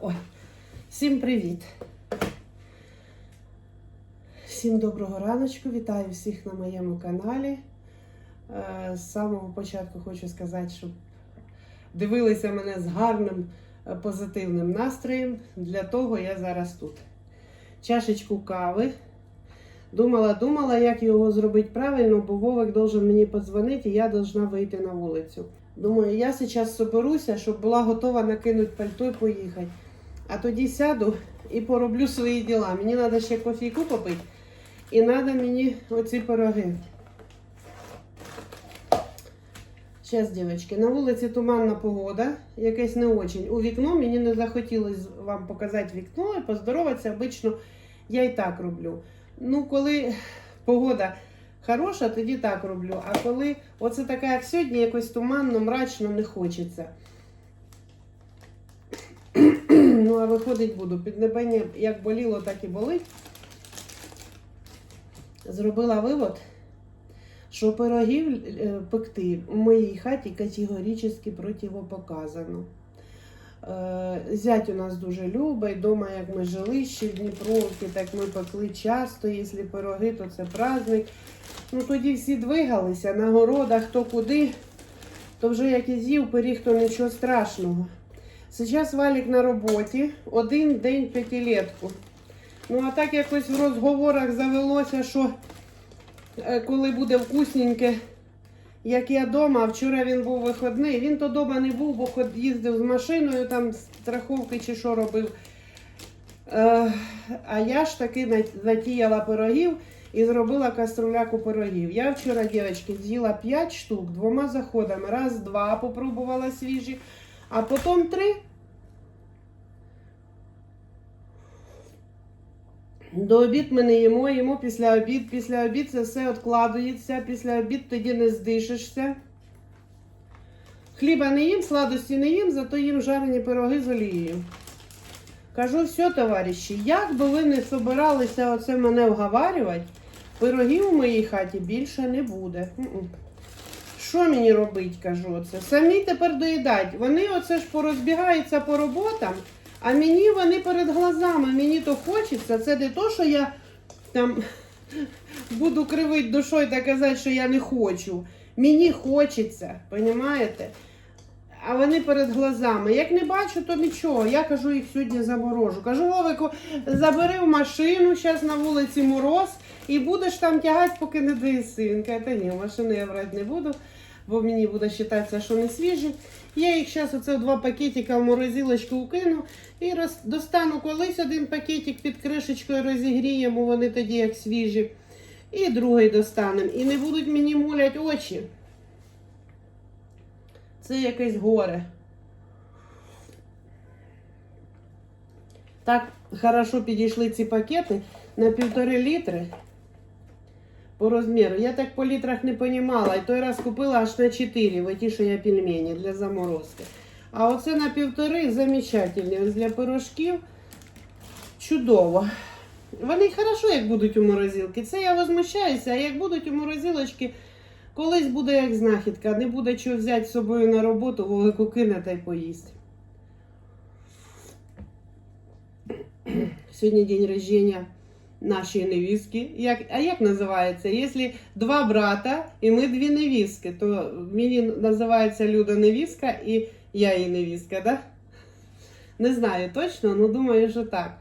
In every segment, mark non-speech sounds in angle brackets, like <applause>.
Ой, всім привіт! Всім доброго раночку, вітаю всіх на моєму каналі. Е, З самого початку хочу сказати, щоб дивилися мене з гарним е, позитивним настроєм. Для того я зараз тут. Чашечку кави. Думала, думала, як його зробити правильно, бо Вовик должен мені подзвонити, і я должна вийти на вулицю. Думаю, я зараз соберуся, щоб була готова накинути пальто і поїхати. А тоді сяду і пороблю свої діла. Мені треба ще кофійку попити. І треба мені оці пироги. Зараз, дівчатки, на вулиці туманна погода, якась не очень. У вікно мені не захотілося вам показати вікно і поздороватися. Обично я і так роблю. Ну, коли погода хороша, тоді так роблю. А коли оце така, як сьогодні, якось туманно, мрачно не хочеться. <clears throat> ну, а виходить буду. Піднебення як боліло, так і болить. Зробила вивод, що пирогів е, пекти в моїй хаті категорично противопоказано. Е, Зять у нас дуже любить. Дома, як ми жили ще в Дніпровці, так ми пекли часто. Якщо пироги, то це праздник. Ну тоді всі двигалися на городах, хто куди, то вже як і з'їв пиріг, то нічого страшного. Зараз Валік на роботі, один день п'ятилетку. Ну, а так якось в розговорах завелося, що е, коли буде вкусненьке, як я вдома, вчора він був виходний, він то вдома не був, бо їздив з машиною, там страховки чи що робив. Е, а я ж таки затіяла пирогів і зробила каструляку пирогів. Я вчора, дівчатки, з'їла 5 штук двома заходами. Раз, два попробувала свіжі, а потім три. До обід ми не їмо, їмо після обід. Після обід це все відкладується. Після обід тоді не здишишся. Хліба не їм, сладості не їм, зато їм жарені пироги з олією. Кажу, все, товариші, як би ви не собиралися оце мене вговарювати, пирогів у моїй хаті більше не буде. Що мені робити, кажу оце? Самі тепер доїдать. Вони оце ж порозбігаються по роботам, а мені вони перед глазами. Мені то хочеться. Це не то, що я там <laughs> буду кривити душою та казати, що я не хочу. Мені хочеться, розумієте? А вони перед глазами. Як не бачу, то нічого. Я кажу, їх сьогодні заморожу. Кажу, Вовику, забери в машину, зараз на вулиці мороз, і будеш там тягати, поки не доїси. Він та ні, машину я брати не буду, бо мені буде вважатися, що не свіжі. Я їх зараз оце два пакетика в морозилочку укину і роз... достану колись один пакетик під кришечкою розігріємо, вони тоді як свіжі. І другий достанемо. І не будуть мені мулять очі. Це якесь горе. Так хорошо підійшли ці пакети на півтори літри по розміру. Я так по літрах не понімала. І той раз купила аж на 4, в ті, що я пельмені для заморозки. А оце на півтори замечательні. Ось для пирожків чудово. Вони хорошо, як будуть у морозилці. Це я возмущаюся, а як будуть у морозилочки, колись буде як знахідка. Не буде чого взяти з собою на роботу, вовику кине та й поїсть. Сьогодні день рождения нашої невістки. Як, а як називається? Якщо два брата і ми дві невістки, то мені називається Люда невістка і я її невістка, да? Не знаю точно, але думаю, що так.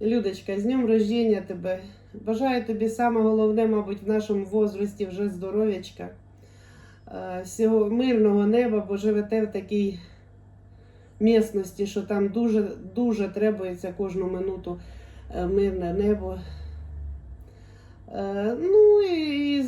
Людочка, з днем рождения тебе. Бажаю тобі саме головне, мабуть, в нашому возрасті вже здоров'ячка. Е, Всього мирного неба, бо живете в такій місності, що там дуже дуже требується кожну минуту е, мирне небо. Е, Ну і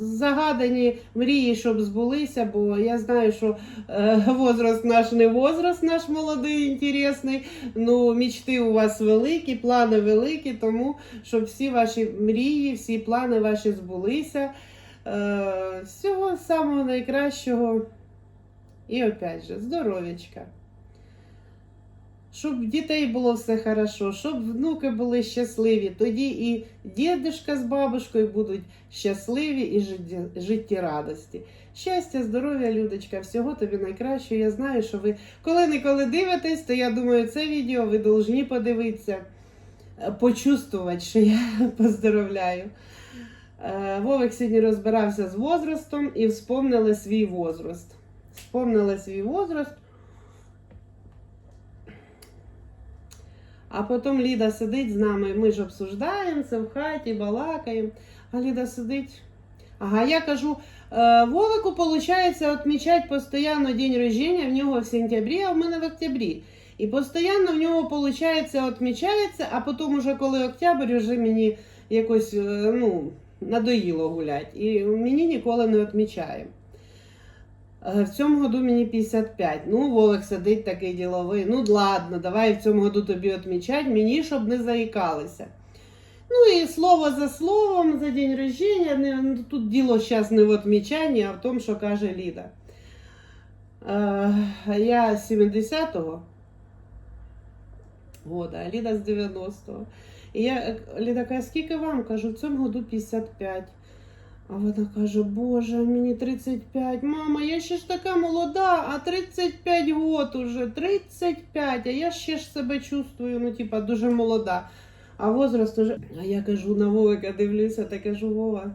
загадані мрії, щоб збулися, бо я знаю, що е, возраст наш не возраст, наш молодий, інтересний. Ну, мічти у вас великі, плани великі, тому щоб всі ваші мрії, всі плани ваші збулися. Е, Всього самого найкращого. І опять же, здоров'ячка. Щоб дітей було все хорошо, щоб внуки були щасливі. Тоді і дідушка з бабушкою будуть щасливі і житті- життєрадості. Щастя, здоров'я, Людочка, всього тобі найкращого. Я знаю, що ви коли-неколи дивитесь, то я думаю, це відео ви повинні подивитися, е, почувствувати, що я <laughs> поздоровляю. Е, Вовик сьогодні розбирався з возрастом і вспомнили свій возраст. Вспомнили свій возраст. А потім Ліда сидить з нами, ми ж обсуждаємо це в хаті, балакаємо. А Ліда сидить. Ага, я кажу, е, Вовику, виходить, відмічати постійно день рождения, в нього в сентябрі, а в мене в октябрі. І постійно в нього, виходить, відмічається, а потім, уже коли октябрь, вже мені якось е, ну, надоїло гуляти. І мені ніколи не відмічаємо. Е, В цьому году мені 55. Ну, Вовик сидить такий діловий. Ну, ладно, давай в цьому году тобі відмічати, мені, щоб не заїкалися. Ну і слово за словом, за день рождения. Не, ну, тут діло зараз не в відмічанні, а в тому, що каже Ліда. Е, я з 70-го года, а Ліда з 90-го. І я, Ліда каже, скільки вам? Кажу, в цьому году 55. А вона каже, Боже, мені 35. Мама, я ще ж така молода, а 35 год уже. 35, а я ще ж себе чувствую, ну, типа, дуже молода. А возраст уже. А я кажу на Вовика, дивлюся, та кажу, Вова.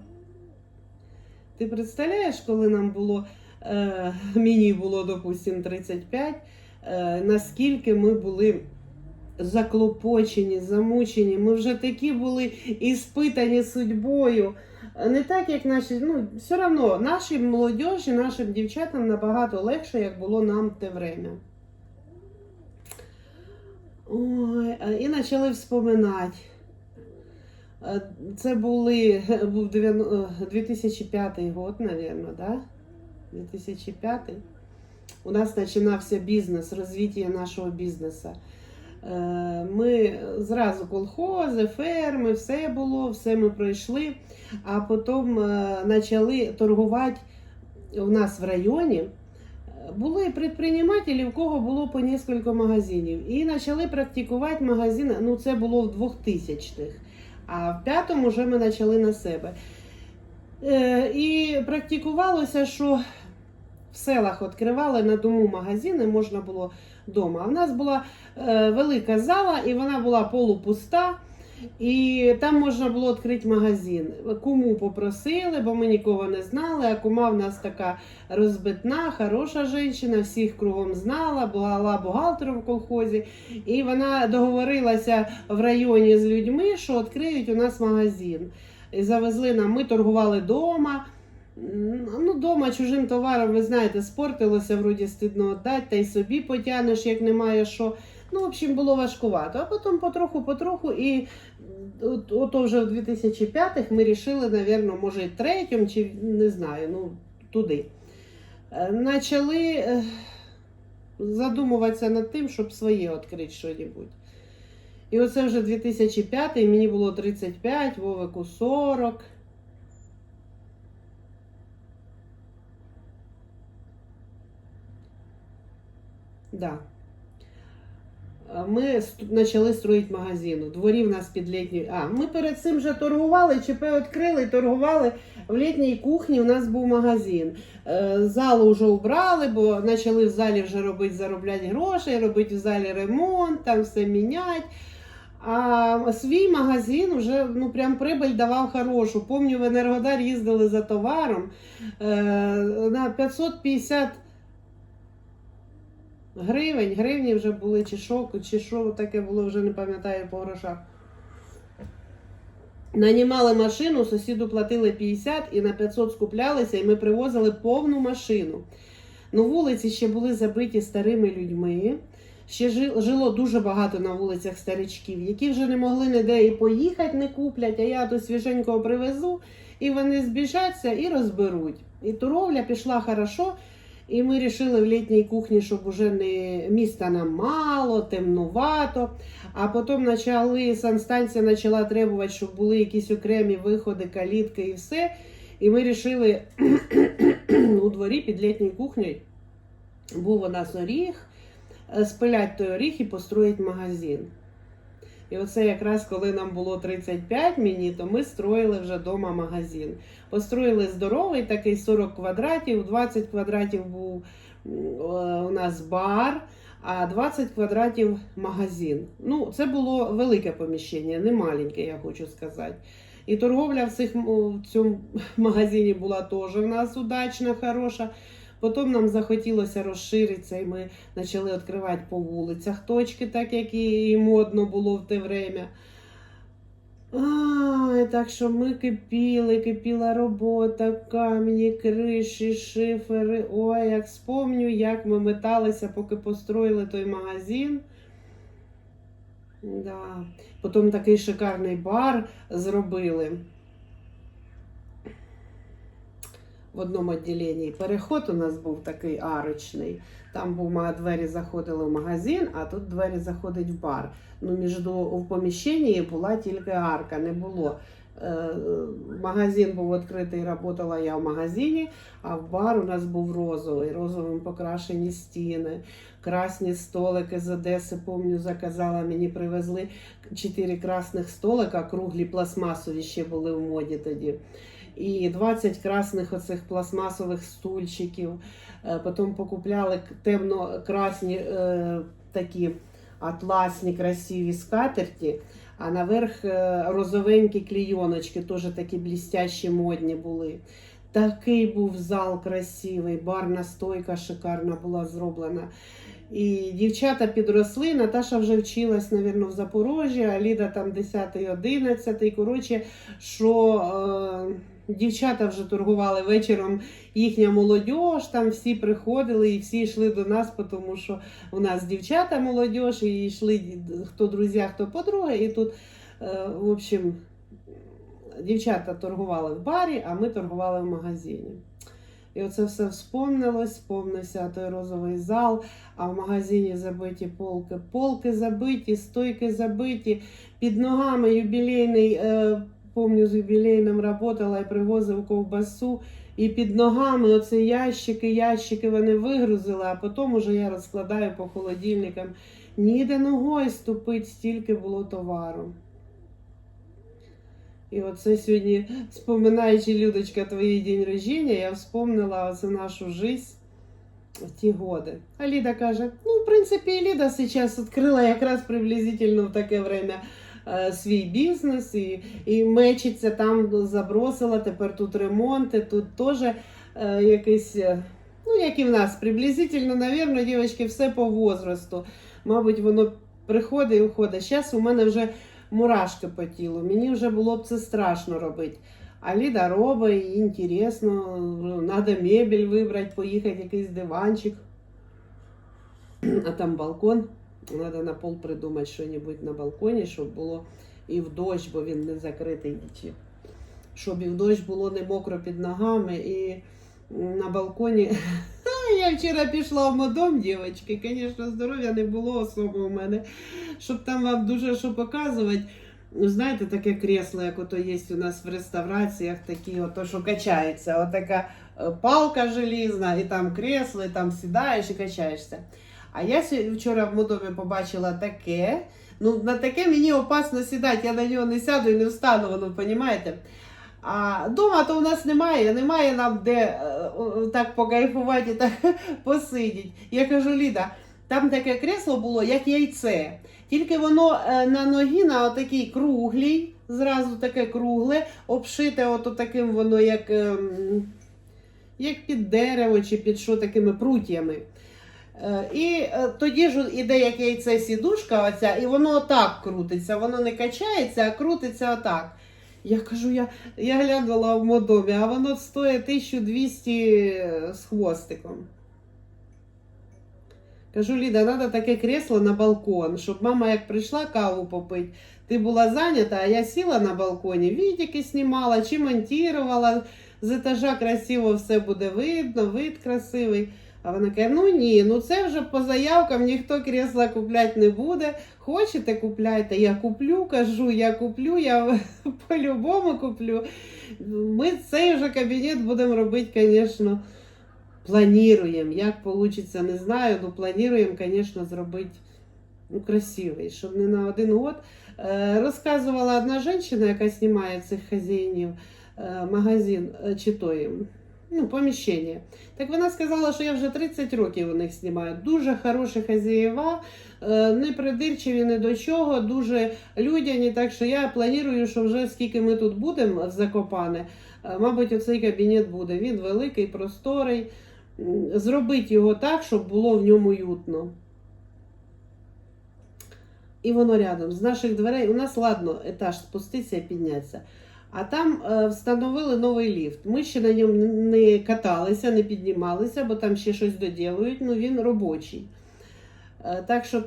Ти представляєш, коли нам було, е, мені було, допустим, 35, е, наскільки ми були заклопочені, замучені, ми вже такі були іспитані судьбою. Не так, як наші, ну, все одно, нашій молодіжі, нашим дівчатам набагато легше, як було нам те время. Ой, і почали вспоминати. Це були, <laughs> був 90 е, 2005 год, мабуть, да? 2005. У нас починався бізнес, розвиття нашого бізнесу. Е, Ми зразу колхози, ферми, все було, все ми пройшли, а потім е, почали торгувати у нас в районі. Були предпринимателі, в кого було по кілька магазинів. І почали практикувати магазини. Ну, це було в 2000-х. А в п'ятому вже ми почали на себе. Е, і практикувалося, що в селах відкривали на дому магазини, можна було вдома. В нас була е, велика зала, і вона була полупуста. І там можна було відкрити магазин. Куму попросили, бо ми нікого не знали. А кума в нас така розбитна, хороша жінка, всіх кругом знала, була бухгалтером в колхозі. І вона договорилася в районі з людьми, що відкриють у нас магазин. І завезли нам, ми торгували вдома. Ну, дома чужим товаром, ви знаєте, спортилося, вроді стидно віддати, та й собі потягнеш, як немає що. Ну, в общем, було важкувато. А потім потроху-потроху, і от, ото вже в 2005-х ми вирішили, напевно, може, і третьому, чи не знаю, ну, туди. Е, Начали е, задумуватися над тим, щоб своє відкрити щось. І оце вже 2005 мені було 35, Вовику 40. Да. Ми почали строїти магазин. У дворі в нас під літньою. А, ми перед цим вже торгували, ЧП відкрили, торгували. В літній кухні у нас був магазин. Е, Залу вже убрали, бо почали в залі вже робити, заробляти гроші, робити в залі ремонт, там все міняти. А свій магазин вже ну, прям прибыль давав хорошу. Помню, в Енергодар їздили за товаром е, на 550 гривень. Гривні вже були, чи що, чи що таке було, вже не пам'ятаю по грошах. Нанімали машину, сусіду платили 50 і на 500 скуплялися, і ми привозили повну машину. Ну, вулиці ще були забиті старими людьми. Ще жило дуже багато на вулицях старичків, які вже не могли ніде і поїхати, не куплять, а я то свіженького привезу, і вони збіжаться і розберуть. І торговля пішла хорошо. І ми вирішили в літній кухні, щоб уже не міста нам мало, темнувато. А потім почали, санстанція почала требувати, щоб були якісь окремі виходи, калітки і все. І ми вирішили <clears throat> у дворі під літньою кухнею. Був у нас оріг, е, спилять той оріх і построїть магазин. І оце якраз коли нам було 35 мені, то ми строїли вже вдома магазин. Построїли здоровий, такий 40 квадратів, 20 квадратів був е, у нас бар, а 20 квадратів магазин. Ну, це було велике поміщення, не маленьке, я хочу сказати. І торговля в, цих, в цьому <laughs> магазині була теж в нас удачна, хороша. Потім нам захотілося розширитися, і ми почали відкривати по вулицях точки, так як і модно було в те время. Ай, так що ми кипіли, кипіла робота, камені, криші, шифери. Ой, як спомню, як ми металися, поки построїли той магазин. Да. Потім такий шикарний бар зробили. В одному відділенні переход у нас був такий арочний. Там був двері заходили в магазин, а тут двері заходить в бар. Ну, між в поміщенні була тільки арка, не було. Е, Магазин був відкритий, працювала я в магазині, а в бар у нас був розовий, розовим покрашені стіни, красні столики з Одеси, помню, заказала, мені привезли чотири красних столика, круглі пластмасові ще були в моді тоді. І 20 красних оцих пластмасових стульчиків. Е, Потім покупляли темно-красні е, такі атласні красиві скатерті, а наверх е, розовенькі клійоночки, теж такі блістящі модні були. Такий був зал красивий, барна стойка шикарна була зроблена. І дівчата підросли. Наташа вже вчилась, мабуть, в Запорожжі, а Ліда там 10-11. Коротше, що е, дівчата вже торгували вечором їхня молодь, там всі приходили і всі йшли до нас, тому що у нас дівчата молодь, і йшли хто друзі, хто подруги. І тут, е, в общем, дівчата торгували в барі, а ми торгували в магазині. І оце все вспомнилось, вспомнився той розовий зал, а в магазині забиті полки. Полки забиті, стойки забиті, під ногами юбілейний, е, помню, з юбілейним працювала і привозив ковбасу. І під ногами оце ящики, ящики вони вигрузили, а потім уже я розкладаю по холодильникам. Ніде ногою ступить, стільки було товару. І оце сьогодні, споминаючи, Людочка, твій день рождения, я вспомнила оце нашу жизнь в ті годи. А Ліда каже: ну, в принципі, Ліда зараз відкрила якраз приблизительно в таке время свій бізнес і, і мечиться там забросила, тепер тут ремонти, тут теж е, якийсь, е, ну, як і в нас, приблизительно, навірно, дівчатки, все по возрасту. Мабуть, воно приходить і уходить. Зараз у мене вже мурашки по тілу. Мені вже було б це страшно робити. А Ліда робить, інтересно, треба мебель вибрати, поїхати, якийсь диванчик. А там балкон. Треба на пол придумати щось на балконі, щоб було і в дощ, бо він не закритий. Щоб і в дощ було не мокро під ногами. І на балконі. <laughs> Я вчора пішла в модом, дівчатки. Звісно, здоров'я не було особо у мене, щоб там вам дуже що показувати. Ну, знаєте, таке кресло, як ото є у нас в реставраціях, такі, ото, що качається. Отака е, палка желізна, і там кресло, і там сідаєш і качаєшся. А я вчора в модомі побачила таке. Ну, на таке мені опасно сідати, я на нього не сяду і не встану, воно, розумієте? А дома то у нас немає, немає нам де е, так покайфувати, так <laughs> посидіти. Я кажу, Ліда, там таке кресло було, як яйце. Тільки воно е, на ногі на отакій круглій, зразу таке кругле, обшите ото таким воно, як, ем, як під дерево чи під що такими прутями. Е, І е, тоді ж іде як яйце сідушка, оця, і воно отак крутиться. Воно не качається, а крутиться отак. Я кажу, я, я глянула в модомі, а воно стоїть 1200 з хвостиком. Кажу, Ліда, треба таке кресло на балкон, щоб мама, як прийшла каву попити, ти була зайнята, а я сіла на балконі, відики знімала чи монтувала, з етажа красиво все буде видно, вид красивий. А вона каже, ну ні, ну це вже по заявкам ніхто кресла купляти не буде. Хочете, купляйте. Я куплю, кажу, я куплю, я <laughs> по-любому куплю. Ми цей вже кабінет будемо робити, звісно, плануємо. Як вийде, не знаю. Ну, плануємо, звісно, зробити ну, красивий, щоб не на один год. Е, Розказувала одна жінка, яка знімає цих хазяїнів, е, магазин е, чи той, ну, поміщення. Так вона сказала, що я вже 30 років у них знімаю. Дуже хороші хазяєва, е, не придирчиві ні до чого, дуже людяні. Так що я планую, що вже скільки ми тут будемо в Закопане, е, мабуть, оцей кабінет буде. Він великий, просторий. Зробити його так, щоб було в ньому уютно. І воно рядом з наших дверей. У нас ладно, етаж спуститися і піднятися. А там е, встановили новий ліфт. Ми ще на ньому не каталися, не піднімалися, бо там ще щось доділують, ну він робочий. Е, так що,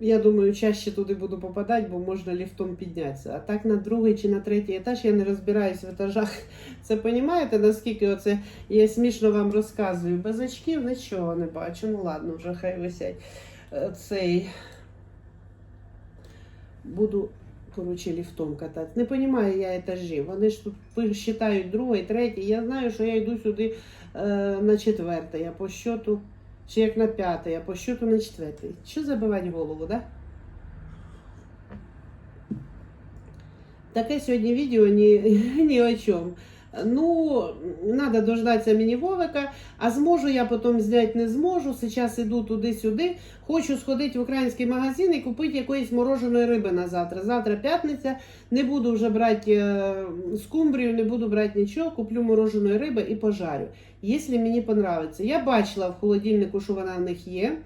я думаю, чаще туди буду попадати, бо можна ліфтом піднятися. А так на другий чи на третій етаж я не розбираюсь в етажах. <laughs> Це розумієте, наскільки оце я смішно вам розказую. Без очків нічого не бачу. Ну ладно, вже хай висять. Е, Цей буду коротше, ліфтом кататися. Не розумію я етажі. Вони ж тут вважають другий, третій. Я знаю, що я йду сюди е, на четвертий, а по щоту, чи як на п'ятий, а по щоту на четвертий. Що забивати голову, да? Таке сьогодні відео ні, <laughs> ні о чому. Ну, треба дождатися мені Вовика, а зможу я потім зняти, не зможу. Зараз іду туди-сюди. Хочу сходити в український магазин і купити якоїсь мороженої риби на завтра. Завтра п'ятниця, не буду вже брати е, скумбрію, не буду брати нічого, куплю мороженої риби і пожарю. Якщо мені подобається. Я бачила в холодильнику, що вона в них є.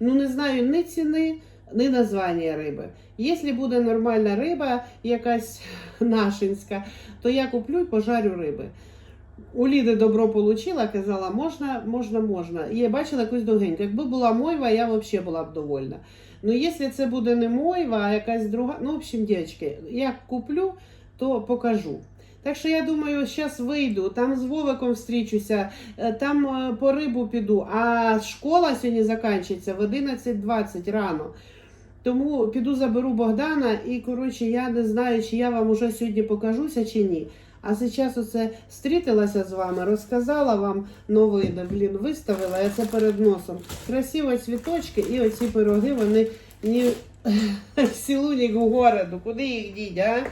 Ну, не знаю ні ціни, ні названня риби. Якщо буде нормальна риба, якась <laughs> нашинська, то я куплю і пожарю риби. У Ліди добро получила, казала, можна, можна, можна. І я бачила якусь довгеньку. Якби була мойва, я взагалі була б довольна. Ну, якщо це буде не мойва, а якась друга. Ну, в общем, дівчатки, як куплю, то покажу. Так що я думаю, зараз вийду, там з Вовиком зустрічуся, е, там е, по рибу піду, а школа сьогодні закінчиться в 11.20 рано. Тому піду заберу Богдана і, коротше, я не знаю, чи я вам уже сьогодні покажуся чи ні. А зараз оце стрітилася з вами, розказала вам новини, блін, виставила я це перед носом. Красиві цвіточки і оці пироги, вони ні <laughs> в сілу, ні в городу. Куди їх діть, а?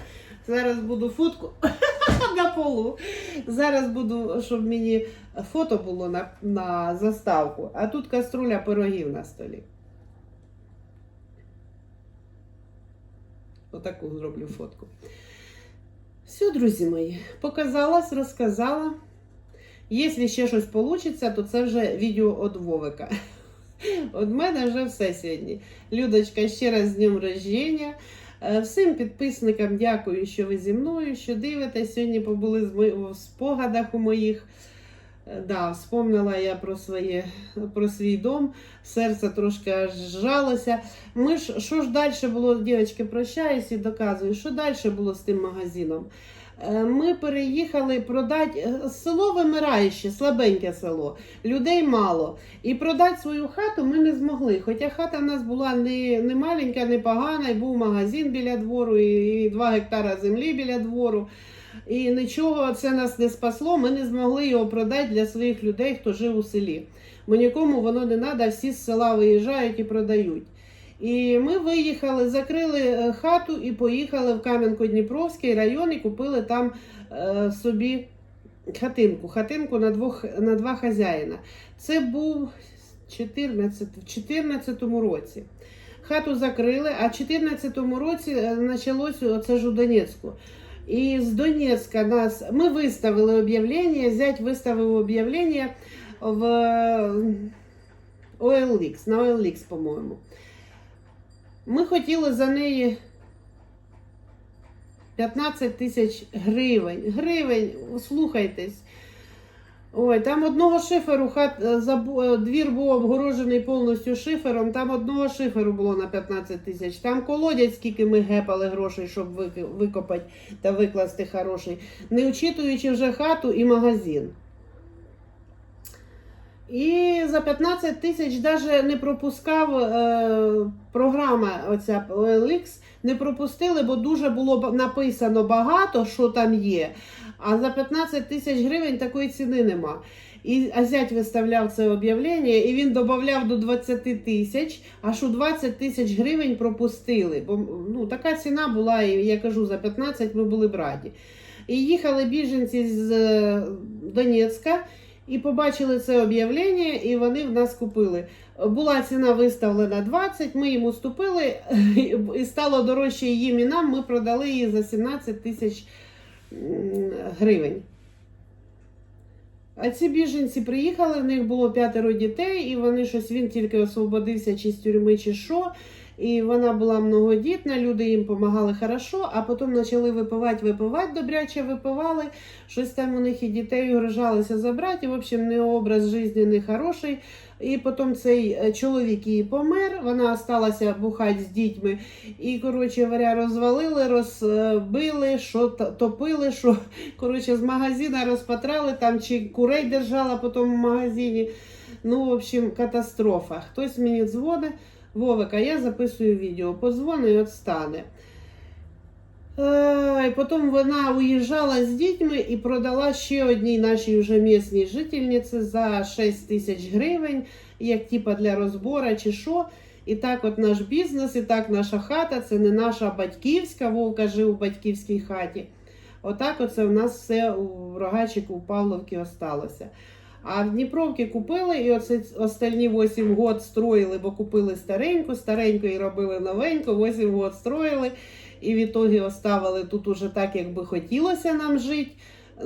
Зараз буду фотку <laughs> на полу. Зараз буду, щоб мені фото було на, на заставку. А тут каструля пирогів на столі. Отаку зроблю фотку. Все, друзі мої, показалась, розказала. Якщо ще щось вийде, то це вже відео від Вовика. <laughs> Від мене вже все сьогодні. Людочка, ще раз з днем рождення. Е, Всім підписникам дякую, що ви зі мною, що дивитесь. Сьогодні побули в спогадах у моїх. Е, Да, вспомнила я про, своє, про свій дом, серце трошки аж зжалося. Ми ж, що ж далі було, дівчатки, прощаюсь і доказую, що далі було з тим магазином. Е, Ми переїхали продати е, село вимираюче, слабеньке село, людей мало. І продати свою хату ми не змогли. Хоча хата в нас була не, не маленька, не погана, і був магазин біля двору, і, 2 гектара землі біля двору. І нічого це нас не спасло. Ми не змогли його продати для своїх людей, хто жив у селі. Бо нікому воно не треба, всі з села виїжджають і продають. І ми виїхали, закрили е, хату і поїхали в Кам'янко-Дніпровський район і купили там е, собі хатинку. Хатинку на, двох, на два хазяїна. Це був 14, в 14 році. Хату закрили, а в 14 році е, почалося оце ж у Донецьку. І з Донецька нас ми виставили об'явлення, зять виставив об'явлення в OLX, на OLX, по-моєму. Ми хотіли за неї 15 тисяч гривень. Гривень, слухайтесь. Ой, там одного шиферу хат, е, е, двір був обгорожений повністю шифером, там одного шиферу було на 15 тисяч. Там колодязь, скільки ми гепали грошей, щоб викопати та викласти хороший, не очитуючи вже хату і магазин. І за 15 тисяч навіть не пропускав е, програма оця OLX, не пропустили, бо дуже було написано багато, що там є. А за 15 тисяч гривень такої ціни нема. І зять виставляв це об'явлення, і він додавав до 20 тисяч, аж у 20 тисяч гривень пропустили. Бо ну, така ціна була, і я кажу, за 15 ми були б раді. І їхали біженці з е, Донецька і побачили це об'явлення, і вони в нас купили. Була ціна виставлена 20, ми їм уступили, <laughs> і стало дорожче їм і нам. Ми продали її за 17 тисяч гривень. А ці біженці приїхали, в них було п'ятеро дітей, і вони щось він тільки освободився чи з тюрми, чи що. І вона була многодітна, люди їм допомагали хорошо, а потім почали випивати, випивати, добряче випивали. Щось там у них і дітей угрожалися забрати. В общем, не образ життя не хороший. І потім цей е, чоловік її помер, вона залишилася бухати з дітьми. І, коротше говоря, розвалили, розбили, що топили, що коротше, з магазина розпатрали, там чи курей держала потім в магазині. Ну, в общем, катастрофа. Хтось мені дзвонить, Вовик, а я записую відео. Позвони і відстане. Е, Потім вона уїжджала з дітьми і продала ще одній нашій вже місній жительниці за 6 тисяч гривень, як типа для розбору чи що. І так от наш бізнес, і так наша хата, це не наша батьківська, Вовка жив у батьківській хаті. Отак оце в нас все у рогачику у Павловці осталося. А в Дніпровці купили, і оці останні 8 год строїли, бо купили стареньку, стареньку і робили новеньку, 8 год строїли. І в ітогі оставили тут уже так, як би хотілося нам жити.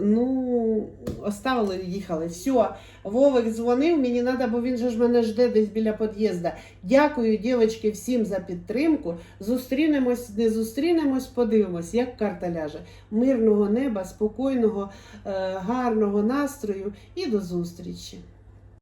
Ну, оставили, їхали. Все, Вовик дзвонив, мені треба, бо він же ж мене жде десь біля під'їзду. Дякую, дівчатки, всім за підтримку. Зустрінемось, не зустрінемось, подивимось, як карта ляже. Мирного неба, спокійного, е, гарного настрою і до зустрічі.